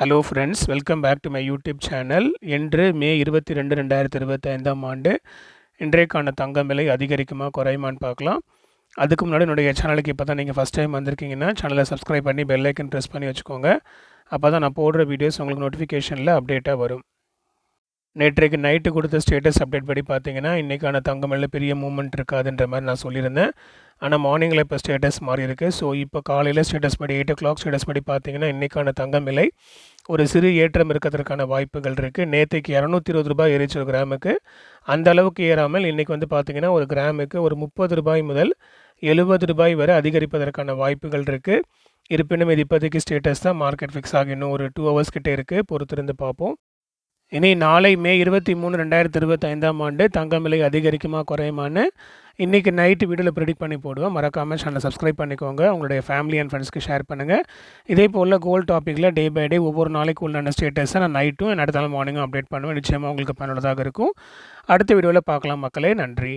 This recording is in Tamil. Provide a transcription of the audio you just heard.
Hello friends welcome back to my YouTube channel இன்று மே இருபத்தி ரெண்டு ரெண்டாயிரத்தி இருபத்தைந்தாம் ஆண்டு. இன்றைக்கான தங்கம் விலை அதிகரிக்குமா குறையுமான்னு பார்க்கலாம். அதுக்கு முன்னாடி என்னுடைய சேனலுக்கு இப்போ தான் நீங்கள் ஃபஸ்ட் டைம் வந்திருக்கீங்கன்னா சேனலை சப்ஸ்கிரைப் பண்ணி பெல்லைக்கன் ப்ரெஸ் பண்ணி வச்சுக்கோங்க. அப்போ தான் நான் போடுற வீடியோஸ் உங்களுக்கு நோட்டிஃபிகேஷனில் அப்டேட்டாக வரும். நேற்றைக்கு நைட்டு கொடுத்த ஸ்டேட்டஸ் அப்டேட் படி பார்த்தீங்கன்னா இன்றைக்கான தங்கம் விலையில் பெரிய மூமெண்ட் இருக்காதுன்ற மாதிரி நான் சொல்லியிருந்தேன். ஆனால் மார்னிங்கில் இப்போ ஸ்டேட்டஸ் மாறி இருக்குது ஸோ இப்போ காலையில் ஸ்டேட்டஸ் படி எயிட் ஓ கிளாக் ஸ்டேட்டஸ் படி பார்த்தீங்கன்னா இன்றைக்கான தங்கம் விலை ஒரு சிறு ஏற்றம் இருக்கிறதுக்கான வாய்ப்புகள் இருக்குது நேற்றுக்கு இரநூத்தி இருபது ரூபாய் ஏறிச்சு ஒரு கிராமுக்கு. அந்த அளவுக்கு ஏறாமல் இன்றைக்கி வந்து பார்த்திங்கன்னா ஒரு கிராமுக்கு ஒரு முப்பது ரூபாய் முதல் எழுபது ரூபாய் வரை அதிகரிப்பதற்கான வாய்ப்புகள் இருக்குது இருப்பினும் இது இப்போதைக்கு ஸ்டேட்டஸ் தான். மார்க்கெட் ஃபிக்ஸ் ஆகி இன்னும் ஒரு டூ ஹவர்ஸ் கிட்டே இருக்குது பொறுத்திருந்து பார்ப்போம். இனி நாளை மே இருபத்தி மூணு ரெண்டாயிரத்தி இருபத்தைந்தாம் ஆண்டு தங்கம் விலை அதிகரிக்குமா குறையுமான்னு இன்றைக்கி நைட்டு வீடியோவில் ப்ரிடிக்ட் பண்ணி போடுவோம். மறக்காமல் சேனலை சப்ஸ்கிரைப் பண்ணிக்கோங்க. உங்களுடைய ஃபேமிலி அண்ட் ஃப்ரெண்ட்ஸ்க்கு ஷேர் பண்ணுங்கள் இதே போல் கோல் டாப்பிக்கில் டே பை டே ஒவ்வொரு நாளைக்கு உள்ளான ஸ்டேட்டஸை நான் நைட்டும் அடுத்த நாள் மார்னிங்கும் அப்டேட் பண்ணுவேன். நிச்சயமாக உங்களுக்கு பயனுள்ளதாக இருக்கும். அடுத்த வீடியோவில் பார்க்கலாம் மக்களே. நன்றி.